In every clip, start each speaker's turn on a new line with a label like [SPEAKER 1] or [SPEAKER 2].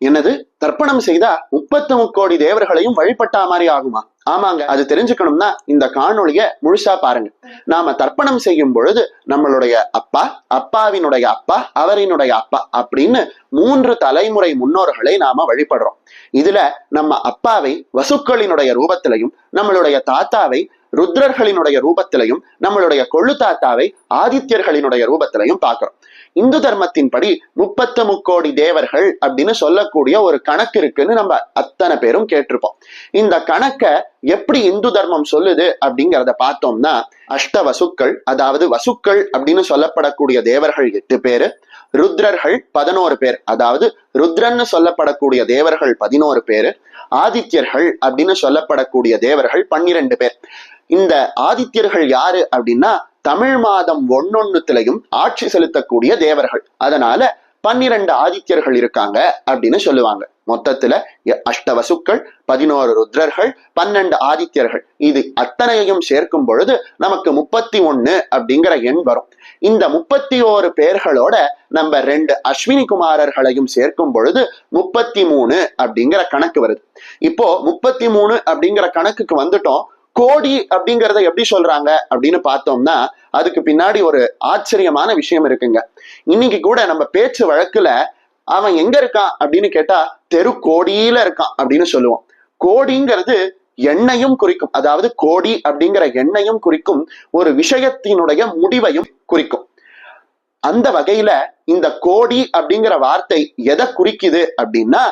[SPEAKER 1] என்னது? தர்ப்பணம் செய்தா முப்பத்து முக்கோடி தேவர்களையும் வழிபட்டா மாதிரி ஆகுமா? ஆமாங்க அது தெரிஞ்சுக்கணும்னா இந்த காணொளிய முழுசா பாருங்க. நாம தர்ப்பணம் செய்யும் பொழுது நம்மளுடைய அப்பா அப்பாவினுடைய அப்பா அவரினுடைய அப்பா அப்படின்னு மூன்று தலைமுறை முன்னோர்களை நாம வழிபடுறோம். இதுல நம்ம அப்பாவை வசுக்களினுடைய ரூபத்திலையும் நம்மளுடைய தாத்தாவை ருத்ரர்களினுடைய ரூபத்திலையும் நம்மளுடைய கொள்ளு தாத்தாவை ஆதித்யர்களினுடைய ரூபத்திலையும் பார்க்கிறோம். இந்து தர்மத்தின்படி முப்பத்து முக்கோடி தேவர்கள் அப்படின்னு சொல்லக்கூடிய ஒரு கணக்கு இருக்குன்னு நம்ம அத்தனை பேரும் கேட்டிருப்போம். இந்த கணக்க எப்படி இந்து தர்மம் சொல்லுது அப்படிங்கிறத பார்த்தோம்னா அஷ்ட வசுக்கள் அதாவது வசுக்கள் அப்படின்னு சொல்லப்படக்கூடிய தேவர்கள் எட்டு பேரு ருத்ரர்கள் பதினோரு பேர் அதாவது ருத்ரன்னு சொல்லப்படக்கூடிய தேவர்கள் பதினோரு பேரு ஆதித்யர்கள் அப்படின்னு சொல்லப்படக்கூடிய தேவர்கள் பன்னிரண்டு பேர். இந்த ஆதித்யர்கள் யாரு அப்படின்னா தமிழ் மாதம் ஒன்னொன்னுத்திலையும் ஆட்சி செலுத்தக்கூடிய தேவர்கள். அதனால பன்னிரண்டு ஆதித்யர்கள் இருக்காங்க அப்படின்னு சொல்லுவாங்க. மொத்தத்துல அஷ்டவசுக்கள் பதினோரு ருத்ரர்கள் பன்னெண்டு ஆதித்யர்கள். இது அத்தனையையும் சேர்க்கும் பொழுது நமக்கு முப்பத்தி ஒண்ணு அப்படிங்கிற எண் வரும். இந்த முப்பத்தி ஓரு பேர்களோட நம்ம ரெண்டு அஸ்வினி குமாரர்களையும் சேர்க்கும் பொழுது முப்பத்தி மூணு அப்படிங்கிற கணக்கு வருது. இப்போ முப்பத்தி மூணு அப்படிங்கிற கணக்குக்கு வந்துட்டோம். கோடி அப்படிங்கிறத எப்படி சொல்றாங்க அப்படின்னு பார்த்தோம்னா அதுக்கு பின்னாடி ஒரு ஆச்சரியமான விஷயம் இருக்குங்க. இன்னைக்கு கூட நம்ம பேச்சு வழக்குல அவன் எங்க இருக்கான் அப்படின்னு கேட்டா தெரு கோடியில இருக்கான் அப்படின்னு சொல்லுவோம். கோடிங்கிறது எண்ணையும் குறிக்கும். அதாவது கோடி அப்படிங்கிற எண்ணையும் குறிக்கும். ஒரு விஷயத்தினுடைய முடிவையும் குறிக்கும். அந்த வகையில இந்த கோடி அப்படிங்கிற வார்த்தை எதை குறிக்குது அப்படின்னா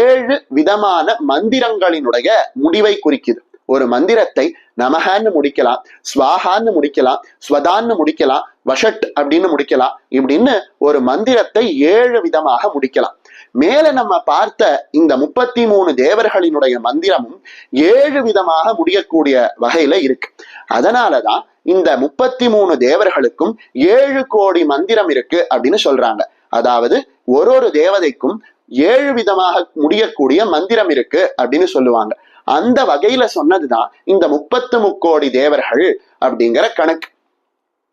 [SPEAKER 1] ஏழு விதமான மந்திரங்களினுடைய முடிவை குறிக்குது. ஒரு மந்திரத்தை நமகான்னு முடிக்கலாம் ஸ்வாகான்னு முடிக்கலாம் ஸ்வதான்னு முடிக்கலாம் வஷட் அப்படின்னு முடிக்கலாம் இப்படின்னு ஒரு மந்திரத்தை ஏழு விதமாக முடிக்கலாம். மேல நம்ம பார்த்த இந்த முப்பத்தி மூணு தேவர்களினுடைய மந்திரமும் ஏழு விதமாக முடியக்கூடிய வகையில இருக்கு. அதனாலதான் இந்த முப்பத்தி மூணு தேவர்களுக்கும் ஏழு கோடி மந்திரம் இருக்கு அப்படின்னு சொல்றாங்க. அதாவது ஒரு ஒரு தேவதைக்கும் ஏழு விதமாக முடியக்கூடிய மந்திரம் இருக்கு அப்படின்னு சொல்லுவாங்க. அந்த வகையில சொன்னதுதான் இந்த முப்பத்து முக்கோடி தேவர்கள் அப்படிங்கிற கணக்கு.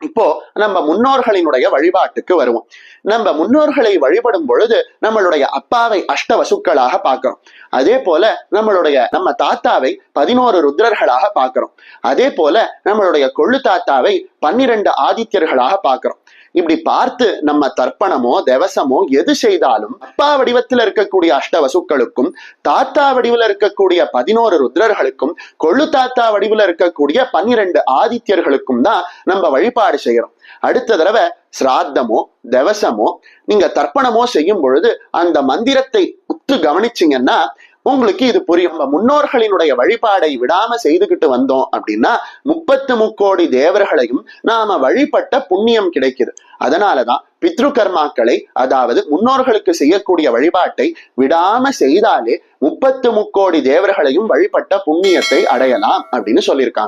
[SPEAKER 1] இப்போ நம்ம முன்னோர்களினுடைய வழிபாட்டுக்கு வருவோம். நம்ம முன்னோர்களை வழிபடும் பொழுது நம்மளுடைய அப்பாவை அஷ்ட வசுக்களாக பார்க்கிறோம். அதே போல நம்மளுடைய நம்ம தாத்தாவை பதினோரு ருத்ரர்களாக பார்க்கிறோம். அதே போல நம்மளுடைய கொள்ளு தாத்தாவை பன்னிரண்டு ஆதித்யர்களாக பார்க்கிறோம். இப்படி பார்த்து நம்ம தர்ப்பணமோ தேவசமோ எது செய்தாலும் அப்பா வடிவத்தில் இருக்கக்கூடிய அஷ்ட வசுக்களுக்கும் தாத்தா வடிவில் இருக்கக்கூடிய பதினோரு ருத்ரர்களுக்கும் கொள்ளு தாத்தா வடிவில் இருக்கக்கூடிய பன்னிரண்டு ஆதித்யர்களுக்கும் தான் நம்ம வழிபாடு செய்யறோம் அடுத்த தடவை சிராத்தமோ தவசமோ நீங்க தர்ப்பணமோ செய்யும் பொழுது அந்த மந்திரத்தை உத்து கவனிச்சீங்கன்னா உங்களுக்கு இது புரியும். முன்னோர்களினுடைய வழிபாடை விடாம செய்துகிட்டு வந்தோம் அப்படின்னா முப்பத்து முக்கோடி தேவர்களையும் நாம வழிபட்ட புண்ணியம் கிடைக்குது. அதனாலதான் பித்ரு கர்மாக்களை அதாவது முன்னோர்களுக்கு செய்யக்கூடிய வழிபாட்டை விடாம செய்தாலே முப்பத்து முக்கோடி தேவர்களையும் வழிபட்ட புண்ணியத்தை அடையலாம் அப்படின்னு சொல்லியிருக்காங்க.